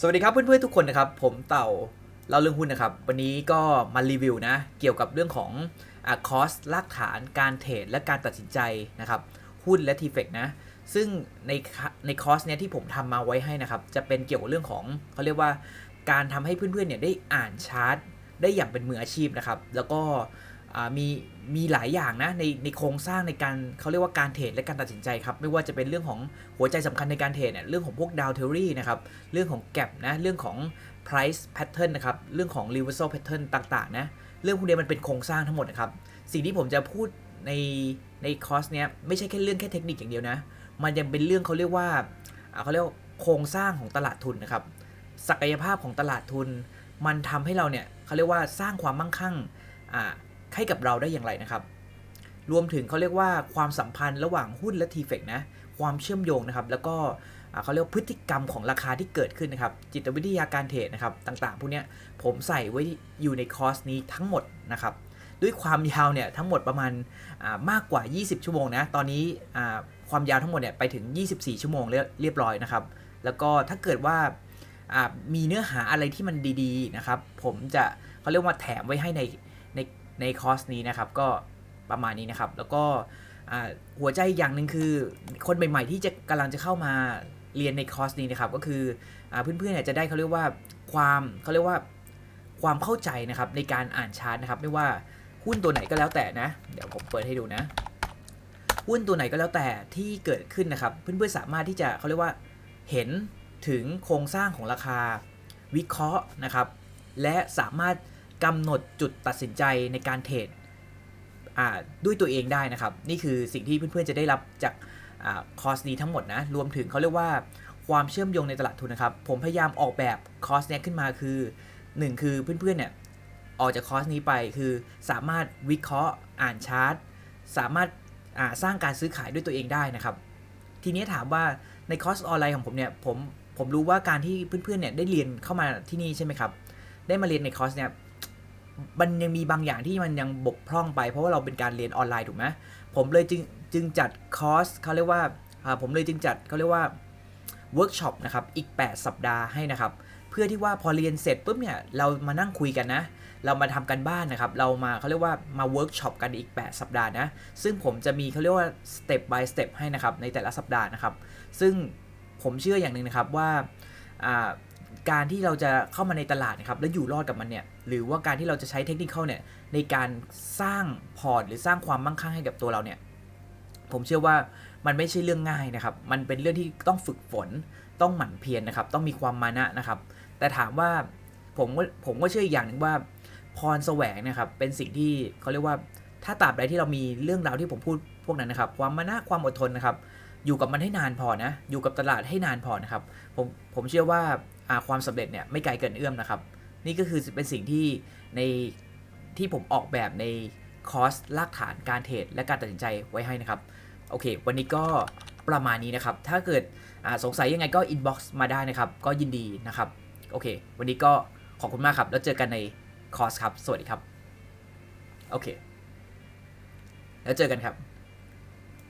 สวัสดีครับเพื่อนๆทุกคนนะครับ ผมเต่าเล่าเรื่องหุ้นนะครับ วันนี้ก็มารีวิวนะ เกี่ยวกับเรื่องของอคอสรากฐานการเทรดและการตัดสินใจนะครับ หุ้นและทีเฟกนะ ซึ่งในในคอร์สเนี้ยที่ผมทำมาไว้ให้นะครับ จะเป็นเกี่ยวกับเรื่องของเขาเรียกว่าการทำให้เพื่อนๆเนี่ยได้อ่านชาร์ตได้อย่างเป็นมืออาชีพนะครับ แล้วก็ มีมีหลายอย่างนะในในโครงสร้างในการเขาเรียกว่าการเทรดและการตัดสินใจครับไม่ว่าจะเป็นเรื่องของหัวใจสำคัญในการเทรดเนี่ยเรื่องของพวกดาวเทอรี่นะครับเรื่องของ gap นะเรื่องของ price pattern นะครับเรื่องของ reversal pattern ต่างๆนะเรื่องพวกนี้มันเป็นโครงสร้างทั้งหมดนะครับสิ่งที่ผมจะพูดในในคอร์สเนี้ยไม่ใช่แค่เรื่องแค่เทคนิคอย่างเดียวนะมันยังเป็นเรื่องเขาเรียกว่าเขาเรียกโครงสร้างของตลาดทุนนะครับศักยภาพของตลาดทุน มันทำให้เราเนี่ยเขาเรียกว่าสร้างความมั่งคั่งอ่า ให้กับเราได้อย่างไรนะครับ รวมถึงเขาเรียกว่าความสัมพันธ์ระหว่างหุ้นและทีเฟกนะความเชื่อมโยงนะครับ แล้วก็เขาเรียกพฤติกรรมของราคาที่เกิดขึ้นนะครับ จิตวิทยาการเทรดนะครับ ต่างๆ พวกเนี้ยผมใส่ไว้อยู่ในคอร์สนี้ทั้งหมดนะครับ ด้วยความยาวเนี่ยทั้งหมดประมาณามากกว่า 20 ชั่วโมงนะ ตอนนี้ความยาวทั้งหมดเนี่ยไปถึง 24 ชั่วโมงเรียบร้อยนะครับ แล้วก็ถ้าเกิดว่ามีเนื้อหาอะไรที่มันดีๆนะครับ ผมจะเขาเรียกว่าแถมไว้ให้ใน ในคอร์สนี้นะครับก็ประมาณนี้นะครับ แล้วก็หัวใจอย่างหนึ่งคือ คนใหม่ๆที่จะกำลังจะเข้ามาเรียนในคอร์สนี้นะครับ ก็คืออเพื่อนๆเนี่ยจะได้เขาเรียกว่าความเขาเรียกว่าความเข้าใจนะครับในการอ่านชาร์ตนะครับ ไม่ว่าหุ้นตัวไหนก็แล้วแต่นะ เดี๋ยวผมเปิดให้ดูนะ หุ้นตัวไหนก็แล้วแต่ที่เกิดขึ้นนะครับ เพื่อนๆสามารถที่จะเขาเรียกว่าเห็นถึงโครงสร้างของราคาวิเคราะห์นะครับ และสามารถ กำหนดจุดตัดสินใจในการเทรดอ่าด้วยตัวเองได้นะครับ นี่คือสิ่งที่เพื่อนๆจะได้รับจากอาคอร์สนี้ทั้งหมดนะ รวมถึงเขาเรียกว่าความเชื่อมโยงในตลาดทุนนะครับ ผมพยายามออกแบบคอร์สนี้ขึ้นมาคือ 1 คือเพื่อนๆเนี่ยออกจากคอร์สนี้ไปคือสามารถวิเคราะห์อ่านชาร์ตสามารถอ่าสร้างการซื้อขายด้วยตัวเองได้นะครับ ทีนี้ถามว่าในคอร์สออนไลน์ของผมเนี่ยผมผมรู้ว่าการที่เพื่อนๆเนี่ยได้เรียนเข้ามาที่นี่ใช่ไหมครับ ได้มาเรียนในคอร์สเนี่ย มันยังมีบางอย่างที่มันยังบกพร่องไป เพราะว่าเราเป็นการเรียนออนไลน์ถูกไหมผมเลยจึงจึงจัดคอร์สเขาเรียกว่าผมเลยจึงจัดเขาเรียกว่าเวิร์กช็อปนะครับอีก 8 สัปดาห์ให้นะครับ เพื่อที่ว่าพอเรียนเสร็จปุ๊บเนี่ยเรามานั่งคุยกันนะ เรามาทำกันบ้านนะครับ เรามาเขาเรียกว่ามาเวิร์กช็อปกันอีก 8 สัปดาห์นะซึ่งผมจะมีเขาเรียกว่า step by step ให้นะครับในแต่ละสัปดาห์นะครับ ซึ่งผมเชื่ออย่างหนึ่งนะครับว่า การที่เราจะเข้ามาในตลาดนะครับแล้วอยู่รอดกับมันเนี่ยหรือว่าการที่เราจะใช้เทคนิคเข้าเนี่ยในการสร้างพอร์ตหรือสร้างความมั่งคั่งให้กับตัวเราเนี่ยผมเชื่อว่ามันไม่ใช่เรื่องง่ายนะครับ มันเป็นเรื่องที่ต้องฝึกฝน ต้องหมั่นเพียรนะครับ ต้องมีความมานะนะครับ แต่ถามว่าผมก็ผมก็เชื่ออีกอย่างหนึ่งว่า พรแสวงนะครับ เป็นสิ่งที่เขาเรียกว่า ถ้าตราบใดที่เรามีเรื่องราวที่ผมพูดพวกนั้นนะครับ ความมานะความอดทนนะครับ อยู่กับมันให้นานพอนะ อยู่กับตลาดให้นานพอนะครับ ผมผมเชื่อว่า ความสำเร็จเนี่ยไม่ไกลเกินเอื้อมนะครับ นี่ก็คือเป็นสิ่งที่ในที่ผมออกแบบในคอร์สรากฐานการเทรดและการตัดสินใจไว้ให้นะครับ โอเค วันนี้ก็ประมาณนี้นะครับ ถ้าเกิดสงสัยยังไงก็ inbox มาได้นะครับ ก็ยินดีนะครับ โอเค วันนี้ก็ขอบคุณมากครับ แล้วเจอกันในคอร์สครับ สวัสดีครับ โอเค แล้วเจอกันครับ